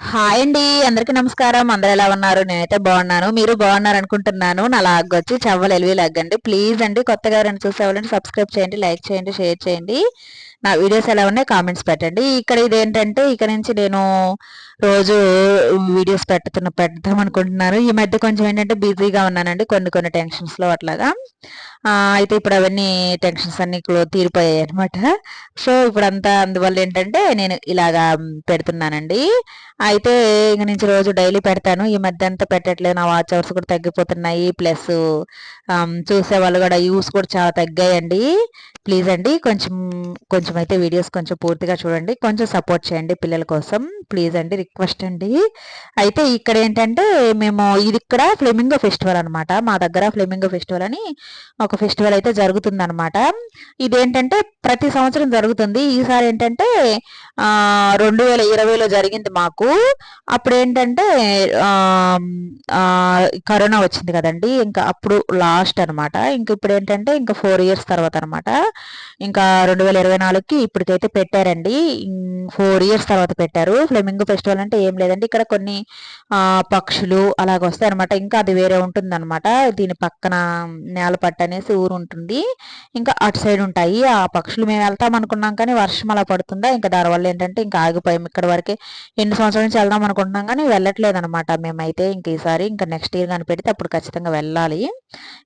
Hi అండి అందరికీ నమస్కారం. అందరు ఎలా ఉన్నారు? నేనైతే బాగున్నాను. మీరు బాగున్నారు అనుకుంటున్నాను నా లాగ్ వచ్చి చవ్వలు ఎలివి అండి ప్లీజ్ అండి కొత్తగా రెండు చూసేవాళ్ళని సబ్స్క్రైబ్ చేయండి లైక్ చేయండి షేర్ చేయండి. నా వీడియోస్ ఎలా ఉన్నాయి కామెంట్స్ పెట్టండి. ఇక్కడ ఇదేంటంటే ఇక్కడ నుంచి నేను రోజు వీడియోస్ పెట్టుతున్న పెడదాం అనుకుంటున్నాను. ఈ మధ్య కొంచెం ఏంటంటే బిజీగా ఉన్నానండి. కొన్ని కొన్ని టెన్షన్స్లో అట్లాగా. అయితే ఇప్పుడు అవన్నీ టెన్షన్స్ అన్ని తీరిపోయాయి అనమాట సో ఇప్పుడు అంతా అందువల్ల ఏంటంటే నేను ఇలాగా పెడుతున్నానండి. అయితే ఇంక నుంచి రోజు డైలీ పెడతాను. ఈ మధ్య అంతా పెట్టట్లేదు. నా వాచ్ అవర్స్ కూడా తగ్గిపోతున్నాయి. ప్లస్ చూసే వాళ్ళు కూడా యూస్ కూడా చాలా తగ్గాయండి. ప్లీజ్ అండి కొంచెం కొంచెం అయితే వీడియోస్ కొంచెం పూర్తిగా చూడండి కొంచెం సపోర్ట్ చేయండి పిల్లల కోసం. ప్లీజ్ అండి రిక్వెస్ట్ అండి. అయితే ఇక్కడ ఏంటంటే మేము ఇది ఇక్కడ ఫ్లెమింగో ఫెస్టివల్ అనమాట మా దగ్గర ఫ్లెమింగో ఫెస్టివల్ అని ఒక ఫెస్టివల్ అయితే జరుగుతుంది అనమాట ఇదేంటంటే ప్రతి సంవత్సరం జరుగుతుంది. ఈసారి ఏంటంటే రెండు వేల ఇరవైలో జరిగింది మాకు. అప్పుడు ఏంటంటే కరోనా వచ్చింది కదండి. ఇంకా అప్పుడు లాస్ట్ అనమాట ఇంక ఇప్పుడు ఏంటంటే ఇంకా ఫోర్ ఇయర్స్ తర్వాత అనమాట ఇంకా రెండు వేల ఇరవై నాలుగుకి ఇప్పటికైతే పెట్టారండి. ఫోర్ ఇయర్స్ తర్వాత పెట్టారు. ఫ్లెమింగో ఫెస్టివల్ అంటే ఏం లేదండి. ఇక్కడ కొన్ని పక్షులు అలాగ వస్తాయి అనమాట ఇంకా అది వేరే ఉంటుంది అనమాట దీని పక్కన నేలపట్ట అనేసి ఊరు ఉంటుంది. ఇంకా అటు సైడ్ ఉంటాయి. ఆ పక్షులు మేము వెళ్తాం అనుకున్నాం కానీ వర్షం అలా పడుతుందా? ఇంకా దాని వల్ల ఏంటంటే ఇంకా ఆగిపోయాం. ఇక్కడ వరకే ఎన్ని సంవత్సరాల నుంచి వెళ్దాం అనుకుంటున్నాం కానీ వెళ్ళట్లేదు అనమాట మేమైతే ఇంక ఈసారి ఇంకా నెక్స్ట్ ఇయర్ కానీ పెడితే అప్పుడు ఖచ్చితంగా వెళ్ళాలి.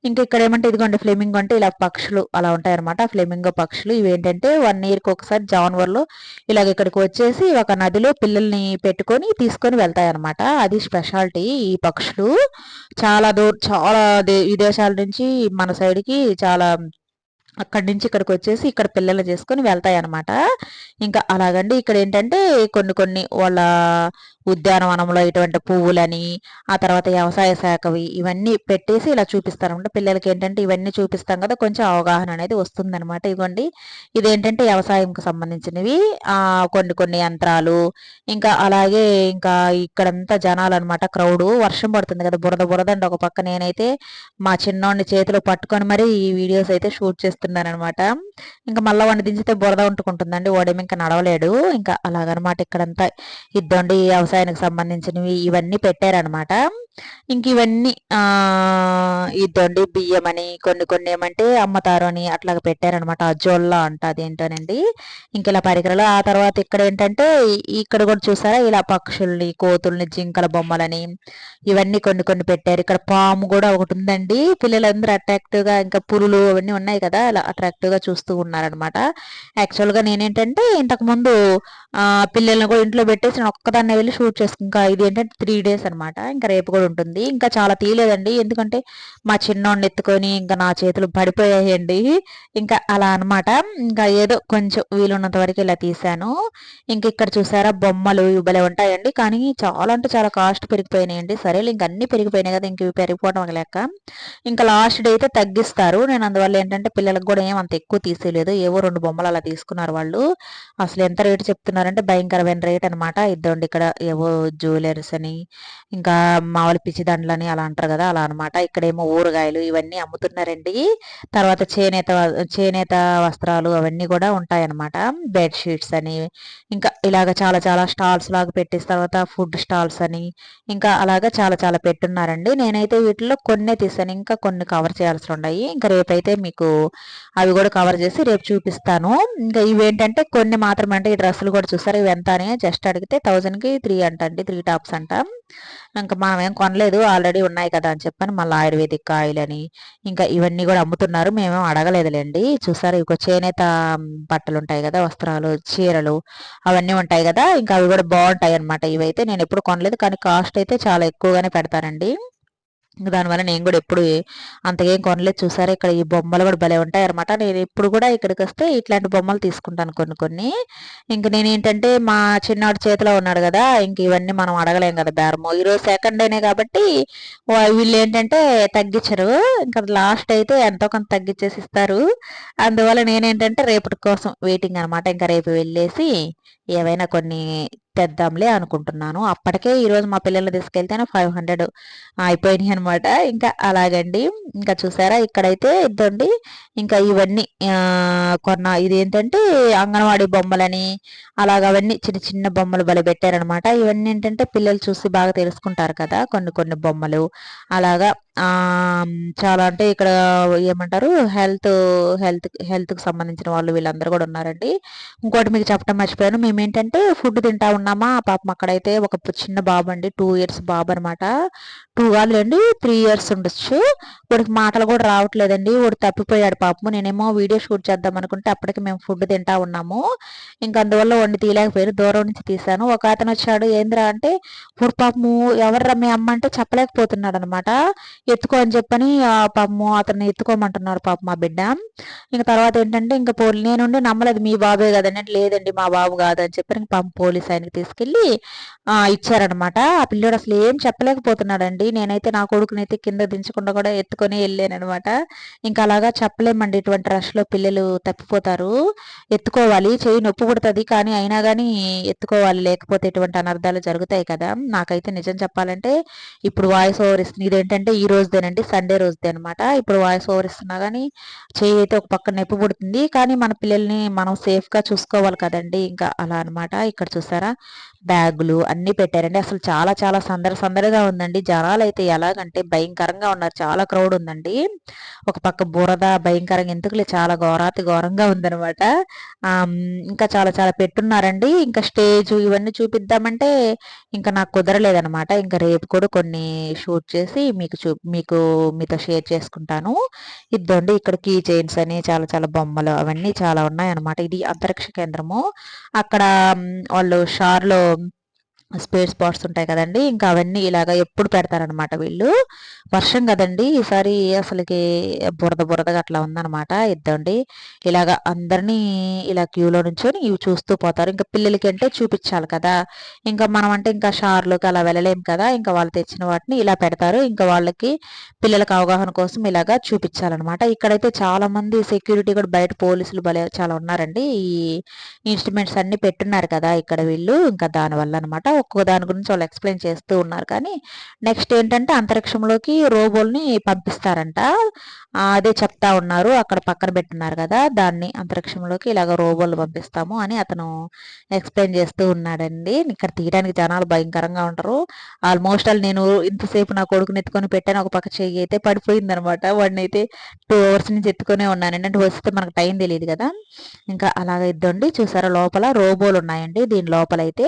ఇంకా ఇక్కడ ఏమంటే ఇదిగోండి ఫ్లెమింగ్ అంటే ఇలా పక్షులు అలా ఉంటాయి అనమాట ఫ్లెమింగో పక్షులు ఇవి ఏంటంటే వన్ ఇయర్కి ఒకసారి జాన్వర్లో ఇలాగ ఇక్కడికి వచ్చేసి ఒక నదిలో పిల్లల్ని పెట్టుకొని తీసుకొని వెళ్తాయి అనమాట అది స్పెషాలిటీ. ఈ పక్షులు చాలా దూరం చాలా విదేశాల నుంచి మన సైడ్కి చాలా అక్కడి నుంచి ఇక్కడికి వచ్చేసి ఇక్కడ పిల్లలు చేసుకొని వెళ్తాయి అనమాట ఇంకా అలాగండి. ఇక్కడ ఏంటంటే కొన్ని కొన్ని వాళ్ళ ఉద్యానవనంలో ఇటువంటి పువ్వులని ఆ తర్వాత వ్యవసాయ శాఖవి ఇవన్నీ పెట్టేసి ఇలా చూపిస్తారనమాట పిల్లలకి ఏంటంటే ఇవన్నీ చూపిస్తాం కదా కొంచెం అవగాహన అనేది వస్తుందనమాట ఇదిగోండి ఇదేంటంటే వ్యవసాయంకి సంబంధించినవి. కొన్ని కొన్ని యంత్రాలు ఇంకా అలాగే ఇంకా ఇక్కడంతా జనాలు అనమాట క్రౌడ్ వర్షం పడుతుంది కదా బురద బురద అండి ఒక పక్క. నేనైతే మా చిన్నోడిని చేతిలో పట్టుకొని మరి ఈ వీడియోస్ అయితే షూట్ చేస్తున్నాను అనమాట ఇంకా మళ్ళీ వాడిని దించితే బురద ఉంటుకుంటుందండి వాడేమి ఇంకా నడవలేడు. ఇంకా అలాగనమాట ఇక్కడంతా. ఇద్దండి వ్యవసాయ వ్యవసాయానికి సంబంధించినవి ఇవన్నీ పెట్టారనమాట ఇంక ఇవన్నీ ఇద్దండి బియ్యం అని కొన్ని కొన్ని ఏమంటే అమ్మతారు అని అట్లాగా పెట్టారనమాట అజోల్లా అంట అదేంటోనండి? ఇంక ఇలా పరికరాలు. ఆ తర్వాత ఇక్కడ ఏంటంటే ఇక్కడ కూడా చూసారా? ఇలా పక్షుల్ని కోతుల్ని జింకల బొమ్మలని ఇవన్నీ కొన్ని కొన్ని పెట్టారు. ఇక్కడ పాము కూడా ఒకటి ఉందండి. పిల్లలందరూ అట్రాక్టివ్గా ఇంకా పురులు అవన్నీ ఉన్నాయి కదా అలా అట్రాక్టివ్గా చూస్తూ ఉన్నారనమాట యాక్చువల్గా నేనేంటంటే ఇంతకు ముందు పిల్లల్ని కూడా ఇంట్లో పెట్టేసి నేను ఒక్కదాన్ని వెళ్ళి షూట్ చేసుకు ఇంకా ఇది ఏంటంటే త్రీ డేస్ అనమాట ఇంకా రేపు కూడా ఉంటుంది. ఇంకా చాలా తీయలేదండి. ఎందుకంటే మా చిన్నోడిని ఎత్తుకొని ఇంకా నా చేతులు పడిపోయాయండి. ఇంకా అలా అనమాట ఇంకా ఏదో కొంచెం వీలున్నంత వరకు ఇలా తీసాను ఇంక ఇక్కడ చూసారా బొమ్మలు ఇవ్వలే ఉంటాయండి. కానీ చాలా అంటే చాలా కాస్ట్ పెరిగిపోయినాయండి. సరే ఇంక అన్ని పెరిగిపోయినాయి కదా ఇంక ఇవి పెరిగిపోవడం లెక్క. ఇంకా లాస్ట్ డే అయితే తగ్గిస్తారు. నేను అందువల్ల ఏంటంటే పిల్లలకు కూడా ఏం అంత ఎక్కువ తీసేయలేదు. ఏవో రెండు బొమ్మలు అలా తీసుకున్నారు వాళ్ళు. అసలు ఎంత రేటు చెప్తున్నారంటే భయంకరమైన రేట్ అనమాట ఇద్దండి ఇక్కడ ఏవో జ్యువెలర్స్ అని ఇంకా మామూలు పిచ్చి దండలని అలా అంటారు కదా అలా అనమాట ఇక్కడేమో ఊరగాయలు ఇవన్నీ అమ్ముతున్నారండి. తర్వాత చేనేత చేనేత వస్త్రాలు అవన్నీ కూడా ఉంటాయన్నమాట. బెడ్ షీట్స్ అని ఇంకా ఇలాగ చాలా చాలా స్టాల్స్ లాగా పెట్టేసి తర్వాత ఫుడ్ స్టాల్స్ అని ఇంకా అలాగా చాలా చాలా పెట్టున్నారండి. నేనైతే వీటిలో కొన్నే తీసాను ఇంకా కొన్ని కవర్ చేయాల్సి ఉన్నాయి. ఇంకా రేపైతే మీకు అవి కూడా కవర్ చేసి రేపు చూపిస్తాను. ఇంకా ఇవేంటంటే కొన్ని మాత్రమే అంటే ఈ డ్రెస్సులు కూడా చూస్తారు ఇవి ఎంత అని జస్ట్ అడిగితే థౌజండ్కి త్రీ అంట అండి త్రీ టాప్స్ అంట. ఇంకా మనం ఏం కొనలేదు ఆల్రెడీ ఉన్నాయి కదా అని చెప్పని మళ్ళీ ఆయుర్వేదిక్ ఆయిల్ అని ఇంకా ఇవన్నీ కూడా అమ్ముతున్నారు. మేమేం అడగలేదులేండి. చూసారు ఇక చేనేత బట్టలు ఉంటాయి కదా వస్త్రాలు చీరలు అవన్నీ ఉంటాయి కదా ఇంకా అవి కూడా బాగుంటాయి అనమాట ఇవైతే నేను ఎప్పుడు కొనలేదు కానీ కాస్ట్ అయితే చాలా ఎక్కువగానే ఇంకా దానివల్ల నేను కూడా ఎప్పుడు అంతకేం కొనలేదు. చూసారా ఇక్కడ ఈ బొమ్మలు కూడా భలే ఉంటాయి అనమాట నేను ఎప్పుడు కూడా ఇక్కడికి వస్తే ఇట్లాంటి బొమ్మలు తీసుకుంటాను కొన్ని కొన్ని. ఇంక నేను ఏంటంటే మా చిన్నవాడు చేతిలో ఉన్నాడు కదా ఇంక ఇవన్నీ మనం అడగలేం కదా బేరము. ఈరోజు సెకండ్ డేనే కాబట్టి వీళ్ళు ఏంటంటే తగ్గించరు. ఇంకా లాస్ట్ అయితే ఎంతో కొంత తగ్గించేసి ఇస్తారు. అందువల్ల నేనేంటంటే రేపటి కోసం వెయిటింగ్ అనమాట ఇంకా రేపు వెళ్ళేసి ఏవైనా కొన్ని తెద్దాంలే అనుకుంటున్నాను. అప్పటికే ఈరోజు మా పిల్లలు తీసుకెళ్తేనే ఫైవ్ హండ్రెడ్ అయిపోయినాయి అనమాట ఇంకా అలాగండి. ఇంకా చూసారా? ఇక్కడైతే ఇద్దండి. ఇంకా ఇవన్నీ కొన్న ఇది ఏంటంటే అంగన్వాడీ బొమ్మలని అలాగ అవన్నీ చిన్న చిన్న బొమ్మలు బలి పెట్టారనమాట ఇవన్నీ ఏంటంటే పిల్లలు చూసి బాగా తెలుసుకుంటారు కదా కొన్ని కొన్ని బొమ్మలు. అలాగా చాలా అంటే ఇక్కడ ఏమంటారు? హెల్త్ హెల్త్ హెల్త్కి సంబంధించిన వాళ్ళు వీళ్ళందరూ కూడా ఉన్నారండి. ఇంకోటి మీకు చెప్పడం మర్చిపోయాను. మేము ఏంటంటే ఫుడ్ తింటా ఉన్నామా? పాపం అక్కడైతే ఒక చిన్న బాబు అండి టూ ఇయర్స్ బాబు అనమాట టూ కాదులేండి త్రీ ఇయర్స్ ఉండొచ్చు. వాడికి మాటలు కూడా రావట్లేదండి. వాడు తప్పిపోయాడు పాపము. నేనేమో వీడియో షూట్ చేద్దాం అనుకుంటే అప్పటికి మేము ఫుడ్ తింటా ఉన్నాము. ఇంకా అందువల్ల వండి తీయలేకపోయారు దూరం నుంచి తీసాను ఒక అతను వచ్చాడు. ఏంద్రా అంటే ఇప్పుడు పాపము ఎవర్రా మీ అమ్మ? అంటే చెప్పలేకపోతున్నాడు అనమాట ఎత్తుకో అని చెప్పని పాపము అతన్ని ఎత్తుకోమంటున్నారు పాప మా బిడ్డ. ఇంకా తర్వాత ఏంటంటే ఇంకా పోలీ నేనుండి నమ్మలేదు. మీ బాబే కదండి. లేదండి మా బాబు కాదని చెప్పి పాప పోలీస్ ఆయనకి తీసుకెళ్ళి ఇచ్చారనమాట. ఆ పిల్లోడు అసలు ఏం చెప్పలేకపోతున్నాడండి. నేనైతే నా కొడుకునైతే కింద దించకుండా కూడా ఎత్తుకొని వెళ్ళాను అనమాట ఇంకా అలాగా చెప్పలేమండి ఇటువంటి రష్లో పిల్లలు తప్పిపోతారు. ఎత్తుకోవాలి చేయి నొప్పి పుడుతుంది కానీ అయినా కానీ ఎత్తుకోవాలి లేకపోతే ఇటువంటి అనర్థాలు జరుగుతాయి కదా. నాకైతే నిజం చెప్పాలంటే ఇప్పుడు వాయిస్ ఓవర్ ఇస్తుంది ఇదేంటంటే ఈ రోజుదేనండి సండే రోజుదే అనమాట ఇప్పుడు వాయిస్ ఓవర్ ఇస్తున్నా కానీ చేయి అయితే ఒక పక్క నొప్పి పుడుతుంది కానీ మన పిల్లల్ని మనం సేఫ్గా చూసుకోవాలి కదండి ఇంకా అలా అనమాట ఇక్కడ చూసారా? బ్యాగులు అన్నీ పెట్టారండి. అసలు చాలా చాలా సందడి సందడిగా ఉందండి. జనాలు అయితే ఎలాగంటే భయంకరంగా ఉన్నారు. చాలా క్రౌడ్ ఉందండి. ఒక పక్క బురద భయంకరంగా ఎందుకులే చాలా ఘోరాతి ఘోరంగా ఉందనమాట ఇంకా చాలా చాలా పెట్టున్నారండి. ఇంకా స్టేజ్ ఇవన్నీ చూపిద్దామంటే ఇంకా నాకు కుదరలేదనమాట ఇంకా రేపు కూడా కొన్ని షూట్ చేసి మీకు చూ మీకు మీతో షేర్ చేసుకుంటాను. ఇద్దండి ఇక్కడ కీ చైన్స్ అని చాలా చాలా బొమ్మలు అవన్నీ చాలా ఉన్నాయన్నమాట. ఇది అంతరిక్ష కేంద్రము. అక్కడ వాళ్ళు షార్లో స్పేర్ స్పాట్స్ ఉంటాయి కదండి. ఇంకా అవన్నీ ఇలాగ ఎప్పుడు పెడతారనమాట వీళ్ళు. వర్షం కదండి. ఈసారి అసలుకి బురద బురదగా అట్లా ఉందనమాట ఇద్దండి. ఇలాగ అందరినీ ఇలా క్యూలో నుంచొని ఇవి చూస్తూ పోతారు. ఇంకా పిల్లలకి అంటే చూపించాలి కదా. ఇంకా మనం అంటే ఇంకా షార్లోకి అలా వెళ్ళలేం కదా. ఇంకా వాళ్ళు తెచ్చిన వాటిని ఇలా పెడతారు. ఇంకా వాళ్ళకి పిల్లలకు అవగాహన కోసం ఇలాగా చూపించాలన్నమాట. ఇక్కడైతే చాలా మంది సెక్యూరిటీ కూడా బయట పోలీసులు భలే చాలా ఉన్నారండి. ఈ ఇన్స్ట్రుమెంట్స్ అన్ని పెట్టున్నారు కదా ఇక్కడ వీళ్ళు. ఇంకా దానివల్ల అనమాట ఒక్కో దాని గురించి వాళ్ళు ఎక్స్ప్లెయిన్ చేస్తూ ఉన్నారు. కానీ నెక్స్ట్ ఏంటంటే అంతరిక్షంలోకి రోబోల్ని పంపిస్తారంట. అదే చెప్తా ఉన్నారు. అక్కడ పక్కన పెట్టున్నారు కదా దాన్ని అంతరిక్షంలోకి ఇలాగ రోబోలు పంపిస్తాము అని అతను ఎక్స్ప్లెయిన్ చేస్తూ ఉన్నాడండి. ఇక్కడ తీయడానికి జనాలు భయంకరంగా ఉంటారు. ఆల్మోస్ట్ ఆల్ నేను ఇంతసేపు నా కొడుకుని ఎత్తుకొని పెట్టాను. ఒక పక్క చెయ్యి అయితే పడిపోయింది అనమాట వాడిని అయితే టూ అవర్స్ నుంచి ఎత్తుకునే ఉన్నాను. ఏంటంటే వస్తే మనకు టైం తెలియదు కదా. ఇంకా అలాగ ఇద్దండి. చూసారా లోపల రోబోలు ఉన్నాయండి. దీని లోపల అయితే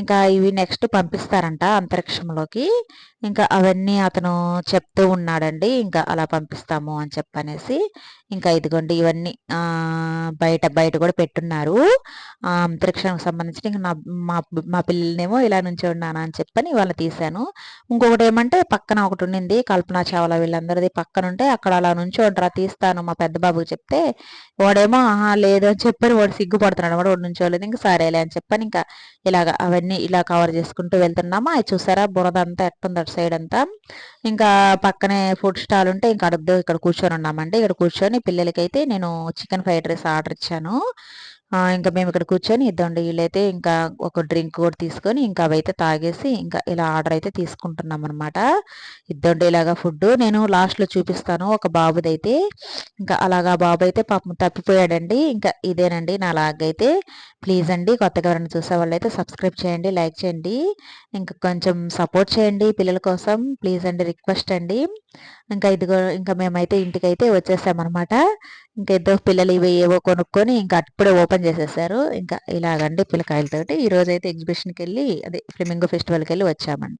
ఇంకా ఇవి నెక్స్ట్ పంపిస్తారంట అంతరిక్షంలోకి. ఇంకా అవన్నీ అతను చెప్తూ ఉన్నాడండి ఇంకా అలా పంపిస్తాము అని చెప్పనేసి. ఇంకా ఇదిగోండి ఇవన్నీ బయట బయట కూడా పెట్టున్నారు. అంతరిక్షానికి సంబంధించిన ఇంకా నా మా మా పిల్లలనేమో ఇలా నుంచి ఉన్నానా అని చెప్పని వాళ్ళని తీశాను. ఇంకొకటి ఏమంటే పక్కన ఒకటి ఉండింది కల్పన చావల వీళ్ళందరిది పక్కన ఉంటే అక్కడ అలా నుంచి ఉంటారా తీస్తాను మా పెద్ద బాబుకి చెప్తే వాడేమో ఆహా లేదు అని చెప్పని వాడు సిగ్గుపడుతున్నాడు వాడు వాడు నుంచోలేదు ఇంకా సరేలే అని చెప్పని ఇంకా ఇలాగ అవన్నీ ఇలా కవర్ చేసుకుంటూ వెళ్తున్నామా. అది చూసారా బురద అంతా ఎట్టుంది అటు సైడ్ అంతా. ఇంకా పక్కనే ఫుడ్ స్టాల్ ఉంటే ఇంకా అడుగుదో ఇక్కడ కూర్చొని ఉన్నామండి ఇక్కడ కూర్చొని పిల్లలకైతే నేను చికెన్ ఫ్రైడ్ రైస్ ఆర్డర్ ఇచ్చాను. ఇంకా మేము ఇక్కడ కూర్చొని ఇద్దండి. వీళ్ళైతే ఇంకా ఒక డ్రింక్ కూడా తీసుకొని ఇంకా అవైతే తాగేసి ఇంకా ఇలా ఆర్డర్ అయితే తీసుకుంటున్నాం అనమాట ఇద్దండి ఇలాగా ఫుడ్ నేను లాస్ట్లో చూపిస్తాను. ఒక బాబుదైతే ఇంకా అలాగా బాబు అయితే పాపం తప్పిపోయాడండి. ఇంకా ఇదేనండి నా లాగైతే. ప్లీజ్ అండి కొత్తగా ఎవరైనా చూసే వాళ్ళైతే సబ్స్క్రైబ్ చేయండి లైక్ చేయండి. ఇంకా కొంచెం సపోర్ట్ చేయండి పిల్లల కోసం. ప్లీజ్ అండి రిక్వెస్ట్ అండి. ఇంకా ఇదిగో ఇంకా మేమైతే ఇంటికైతే వచ్చేసామన్నమాట. ఇంకా ఇద్దరు పిల్లలు ఇవి ఏవో కొనుక్కొని ఇంకా అప్పుడే ఓపెన్ చేసేసారు. ఇంకా ఇలాగండి పిల్లకాయలతోటి. ఈ రోజు అయితే ఎగ్జిబిషన్కి వెళ్ళి అదే ఫ్లెమింగో ఫెస్టివల్కి వెళ్ళి వచ్చామండి.